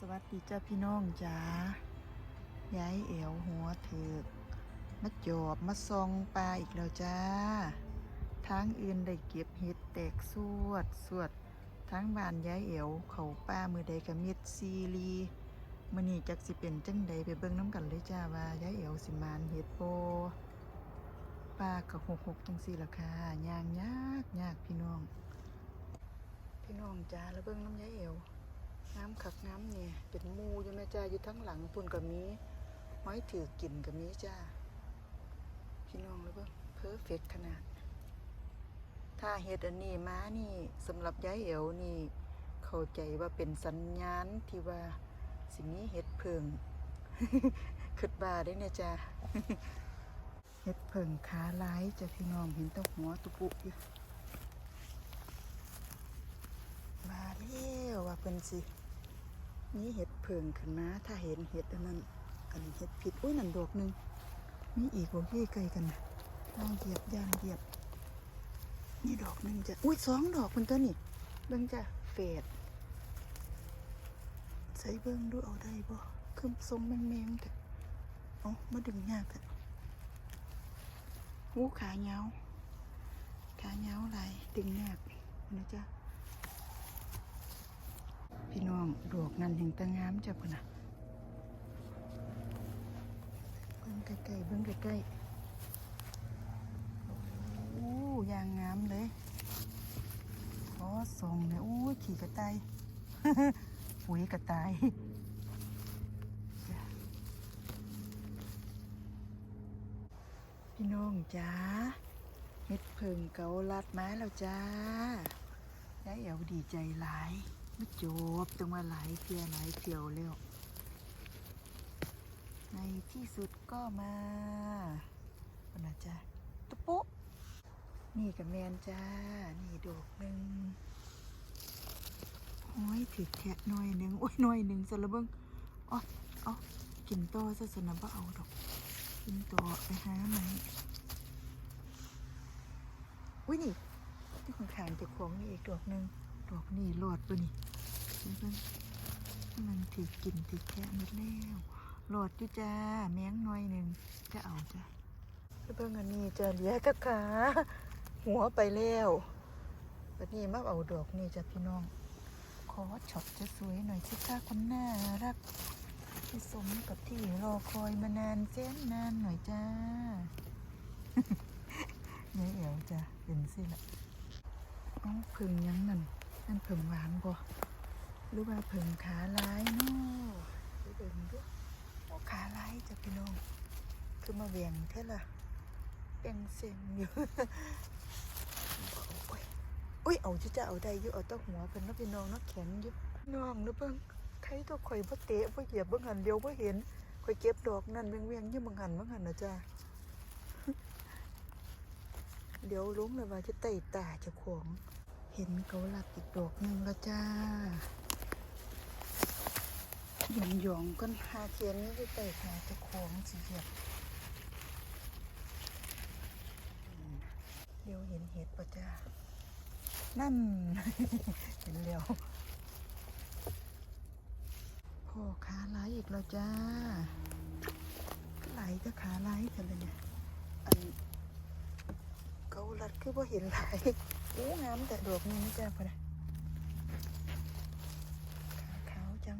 สวัสดีจ้าพี่น้องจ๋าย้ายเอวหัวเถือกมาจอบมาซองปลาอีกแล้วจ้าทางอื่นได้เก็บเห็ดแตกสวดสวดทางบ้านย้ายเอวเขาป้ามือใดกับมิดซีรีมื่อนี้จักสิเป็นจังใดไปเบิ่งน้ำกันเลยจ้าว่าย้ายเอวสิมานเห็ดโปปลากับหกหกจังสี่ละค่ะยางยากยากพี่น้อง พี่น้องจ้าแล้วเบิ่งน้ำย้ายเอว น้ำขักน้ำเนี่ยเป็นมูอยู่แม่จ้าอยู่ทั้งหลังปุ่นกับมีไม้ถือกินกับมีจ้าพี่น้องแล้วเบิ่งเพอร์เฟกขนาด ถ้าเฮ็ดอันนี้ม้านี่สำหรับย้ายเอวนี่ เข้าใจว่าเป็นสัญญาณที่ว่าสิมีเฮ็ดเพิงคิดว่าได้เนี่ยจ้าเฮ็ดเพิงขาลายจ้ะพี่น้องเห็นแตหัวตุปุอยู่มาแล้วว่าเพิ่นสิ มีเห็ดเพิงขึ้นมา ถ้าเห็นเห็ดอันนั้นอันนี้เห็ดผิดอุ้ยนั่นดอกหนึ่งมีอีกบ่พี่ไกลกันนะย่างเหยียบย่างเหยียบ นี่ดอกหนึ่งจ้ะอุ้ยสองดอกมันตัวนี่เบิ่งจ้ะเฟดใส่เบิ่งดูเอาได้บ่คือทรงแมงๆแต่เอามาดึงยากแต่หูขาเงาวขาเงาวไหลดึงยากนะจ๊ะ พี่น้องดอกนั่นเห็นแตางามจ้ะพุ่นน่ะเบิ่งใกล้ๆเบิ่งใกล้ๆโอ้ยางงามเลยขอส่งเลยโอ้ยขี่กระต่ายปุ๋ยกระต่ายพี่น้องจ้าเฮ็ดเพิงเกาลัดมาแล้วจ้ายายเอวดีใจหลาย ไม่จบต้องมาหลายเที่ยวหลายเที่ยวแล้ว ในที่สุดก็มาคนนะจ๊ะตุ๊ปุ๊นี่กับแมนจ้า นี่ดอกหนึ่งโอ้ยถือแทะหน่อยหนึ่งโอ้ยหน่อยหนึ่งสละเบิงอ๋ออ๋อกินต่อซะสนะบ่เอาดอก กินต่อไปหาไหมอุ้ยนี่ที่คนขางจะของนี่อีกดอกหนึ่ง ดอกนี่รอดปะนี่เห็นเพิ่นมันถือกินถือแค่หมดแล้วรอดอยู่จ้าแมงหน่อยหนึ่งจะเอาจ้ะเพิ่งอันนี้จะเหลือกะขาหัวไปแล้ววันนี้มาเอาดอกนี่จ้ะพี่น้อง ขอช็อตจะสวยหน่อยสิค่ะคนน่ารักที่สมกับที่รอคอยมานานแสนนานหน่อยจ้าเนื้อเอวจ้ะเป็นสิละน้องผึ่งยังนั่น นั่นผึ่งหวานบ่หรือว่าผึ่งขาลายเนาะไปเบิ่งดูโอ้ขาลายจ้ะพี่น้อง คือมาเวียงแค่ละเป็นเสียงอยู่โอ้ยโอ้ยเอาจะจะเอาได้ยู่เอาต้อหัวเป็นนาะพี่น้องนาะแข็งอยู่น้องนะเบิ่งใครตัวข่อยบ่เตะบ่เหยียบบ่หันเดียวบ่เห็นข่อยเก็บดอกนั่นเวียงๆอยู่บ่หันบ่หันนะจ้าเดี๋ยวลุงเลยว่าจะไต่ตาจะของ เห็นเขาหลัดอีกดอกหนึ่งแล้วจ้าหยองหยองๆกันหาเทียนนี่จะไต่ตาจะของสิเหยียบอืมเดี๋ยวเห็นเห็ดปะจ้า นั่น เห็นแล้วพ่อขาไหลอีกแล้วจ้าไหลก็ขาไหลกันเลยเนี่ยอันเกาลัดคือว่าเห็นไหลายอู้งามแต่ดอกนี้นะจ้าพ่อนะขาขาวจัง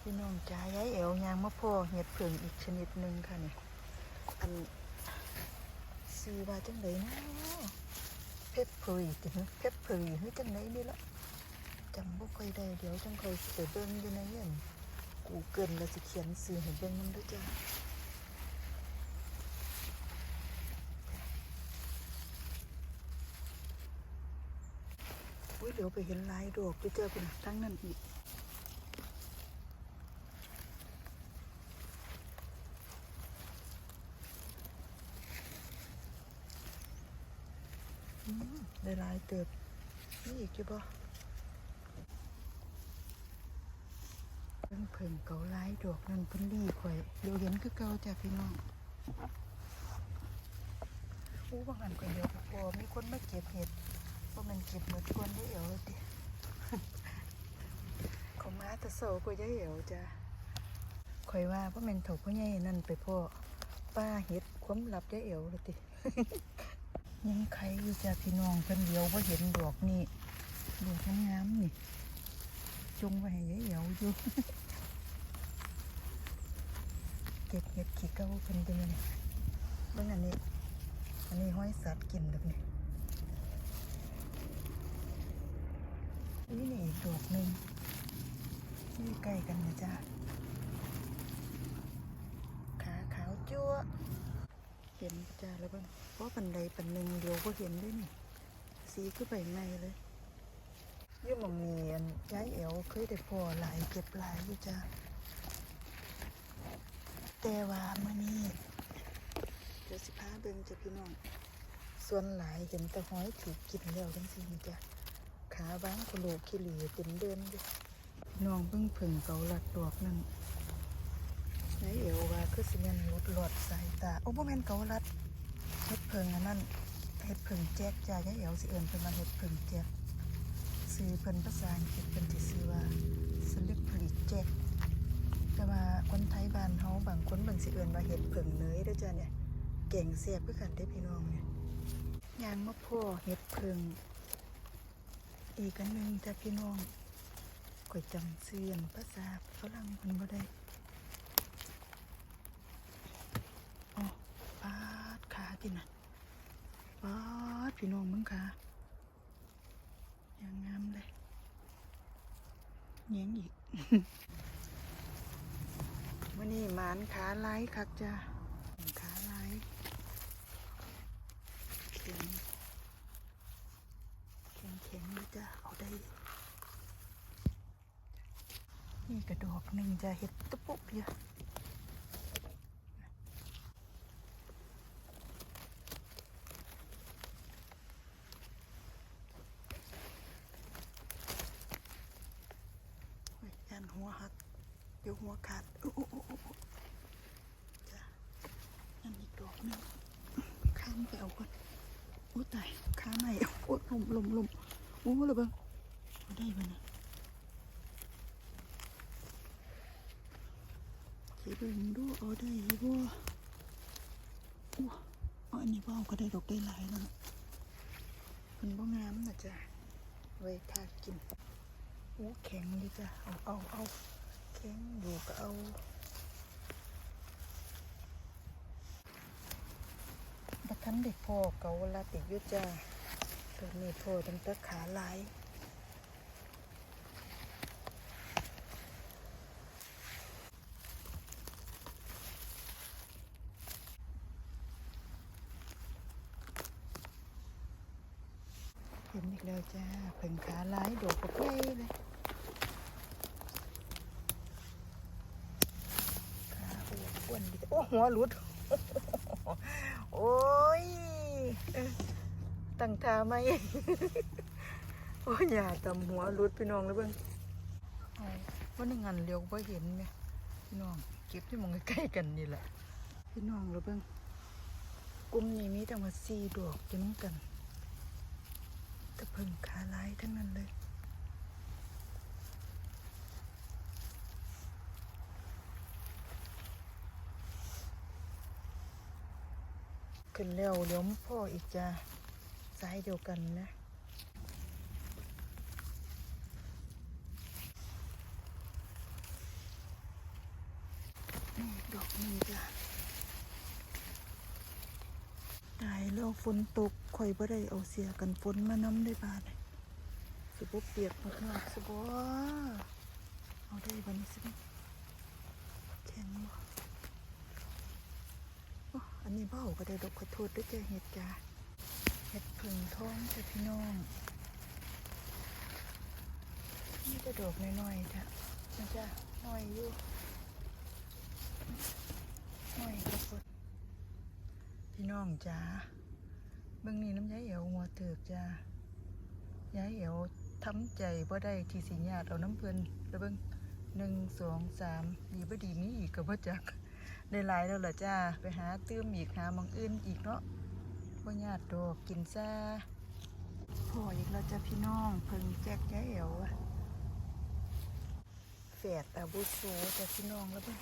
พี่น้องจ้าย้ายเอวยางมะพร้าวเห็ดเผิงอีกชนิดหนึ่งค่ะเนี่ยอันซื้อว่าจังไดนะเพชรพรีติเพชรพรีหรือจังไดนี่ละจำบ่ค่อยได้เดี๋ยวจังค่อยไปเบิ่งอยู่ในเงี้ยกูเกิลแล้วสิเขียนซื้อให้เบิ่งมันด้วยจ้า อุ้ยเหยวไปเห็นลายดอกไปเจอเป็นทั้งนั้นอีกได้ลายเติบนี่อีกอยู่บ่เพิ่งเพิ่งเกาลายดอกนั่นเพิ่นรีข่อยเดี๋ยวเห็นคือเก่าจ้ะพี่น้องอู้บางอันก็เดียวก็พอมีคนมาเก็บเห็ด ว่าะมันเก็บหมดคนได้เอวเลยติเขามาต่โซก็ยายเอวจ้ะข่อยว่าว่าแม่นถาพ่อใหญ่นั่นไปพ่อป้าเห็ดความลับยายเอวเลยติยังใครอยู่จ้ะพี่น้องเพิ่นเดียวว่าเห็นดอกนี่ดอกงามนี่จงไว้ให้เอวอยู่เก็บเห็ดขี้เก้าเพิ่นเป็นยังไงเบิ่งอันนี้อันนี้ห้อยสัตว์กินแบบนี้ นี่นี่อีกดอกหนึ่งนี่ใกล้กันนะจ๊ะขาขาวจั่วเห็นจ้าแล้วบ้างเพราะปันใดปันหนึ่งเดียวก็เห็นด้วยนี่สีก็ไปไหมเลยยี่มองเมียนย้ายเอวเคยได้พอหลายเก็บหลายอยู่จ้าแต่ว่ามื่อนี้เดี๋ยวสิพาเบิ่งจะพี่น้องส่วนหลายเห็นแต่ห้อยถูกกินแล้วจังซี่นี่จ้ะ ขาบ้างกระโหลกขี้หลีเต็มเดินอยู่พี่น้องเพิ่งผึ่งเกาลัดดอกนั่นใช้เอวว่าคือสิแม่นลดหลอดสายตา โอ้บ่แม่นเกาลัดเฮ็ดเพิงอันนั้นเฮ็ดเพิงแจ๊กจ้ะยายเอวสิเอิ้นเพิ่นว่าเฮ็ดเพิงแจ๊กซื้อเพิ่นภาษาอังกฤษเพิ่นสิซื้อว่า slippery jack แต่ว่าคนไทยบ้านเฮาบางคนเพิ่นสิเอิ้นว่าเฮ็ดเพิงเนยเด้อจ้ะเนี่ยเก่งเสียบคือกันได้อพี่น้องเนี่ยยางมะพ่อเห็ดเพิง อีกอันหนึ่งจ้ะพี่น้องก๋วยจำเสื่อนภาษาฝรั่งคนบ่ได้อ๋อปาดขาติน่ะปาดพี่น้องมึงขาอย่างงามเลยเงี้ยงอีกวันนี้หมานขาไล่คักจ้าไล่เข็งแข็งแข็งเลยจ้ะเอาได้ นี่กระดอกหนึ่งจะเห็ดตะปุกเยอะยันหัวหักยวหัวขาดโอ้โอ้โอ้จ้ะนั่นอีกดอกนึงข้ามไปเอาก่อนโอ้ตายข้าใหม่โอ้ลมลมลมโอ้เลยเบ้างเอ ได้ไหมนะสิเบิ่งดูเอาได้บ่อู้อาอันนี้บ่เอาก็ได้ดอกได้หลายแล้วนะมันบ่งามนะจ๊ะไว้ทากินอู้แข็งดิจ้ะเอาเอาเอาแข็งอยู่ก็เอาบัดทันเด็กพ่อเกาลาติดยู่จ้ะตอนนี้พ่อตั้งแต่ขาหลาย เห็นอีก แล้วจ้าเพิ่งขาลายโดดกระเพยเลยขาอ้วนอ้วนดิโอ้หัวหลุด โอ้ยเอ้ยตั้งท่าไหมโอ้ยอย่าตำหัวหลุดพี่น้องเลยเบิ่งเอาว่าในงานเร็วว่าเห็นไหมพี่น้องเก็บที่มองใกล้กันนี่แหละพี่น้องเลยเบิ่งกลุ่มนี้มีแต่มาสี่ดอกจะน้องกัน แตะเพิ่งขาลายทั้งนั้นเลยขึ้นแล้วเดี๋ยวมพ่ออีกจ้าสายเดียวกันนะดอกนี้จ้าตาฝนตกข่อยบ่ได้เอาเสียกันฝนมาน้ำได้บาดสิบ่เปียกมากๆสิบ่เอาได้บัดนี้สิแข็งบ่อันนี้บ่เอาก็ได้ดอกขอโทษด้วยจ้าเฮ็ดจ้าเฮ็ดผึ่งท้องจ้ะพี่น้อง นี่จะดอกน้อยๆจ้ะนะจ๊ะน้อยอยู่น้อยกระปุดพี่น้องจ้า เบื้องนี้น้ำยายเอ๋วหัวเถือกจ้ายายเอ๋วทำใจบ่ได้ที่สิญาติเอาน้ำเพลินแล้วเบิ่งหนึ่งสองสามดีบ่ดีมีอีกก็บ่จักได้หลายแล้วล่ะจ้าไปหาตื้มอีกหาหมองอื่นอีกเนาะบ่ญาติดอกกินซาพ่ออีกแล้วจ้ะพี่น้องเพิ่งแจกยายเอ๋วอะแฝดอาบุโสแต่พี่น้องแล้วเป็น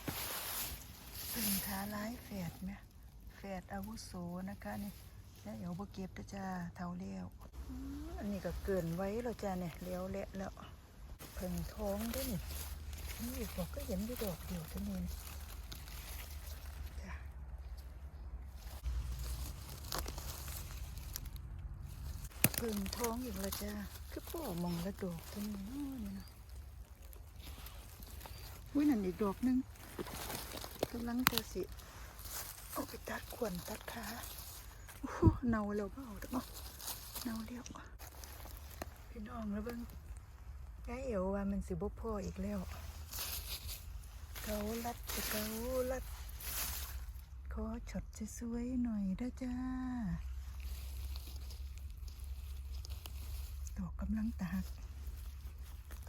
เป็นท้าร้ายแฝดไหมแฝดอาวุโสนะคะนี่ แล้วเดี๋ยวบ่เก็บนะจ้าเท่าเลี้ยวอันนี้ก็เกินไว้แล้วจ้าเนี่ยเลี้ยวเละแล้วเพิ่งท้องด้วยนี่นี่อีกบอกก็เห็นอยู่ดอกเดียวเท่านี้นเพิ่งท้องอีกแล้วจ้าคือพ่อมองแล้วดอกเท่านี้นี่นะอุ้ยนั่นอีกดอกนึงกำลังจะสิ เอาไปตัดขวนตัดขา เนาแล้วเปล่าเด้อเนาแล้วพี่น้องแล้วเบิ่งยายเอ๋วว่ามันสิบ่พออีกแล้วเกาลัดจะเกาลัดขอช็อตสวยๆหน่อยด้จ้าดอกกำลังตาก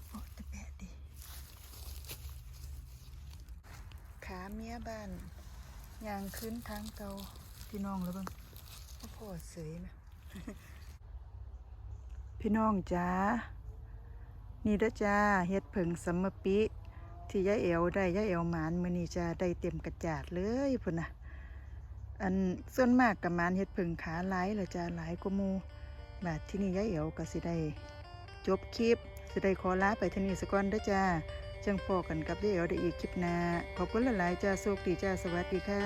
โอ้แต่แปะดี ขาเมียบ้านยางขึ้นทางเกาพี่น้องแล้วบ้าง พ่อเสยมาพี่น้องจ้านี่เด้จ้าเฮ็ดผึ่งสัมมปิ ที่ยายเอวได้ยายเอวหมานมือนี้จะได้เต็มกระจาดเลยพุ่นนะอันส่วนมากกับหมานเฮ็ดผึ่งขาหลายเลยจ้าหลายกมู่บาดที่นี่ยายเอวก็สิได้จบคลิปสิได้ขอลาไปเท่านี้ซะก่อนเด้อจ้าจังพอกันกับเดี๋ยวได้อีกคลิปหน้าขอบคุณหลายๆจ้าโชคดีจ้าสวัสดีค่ะ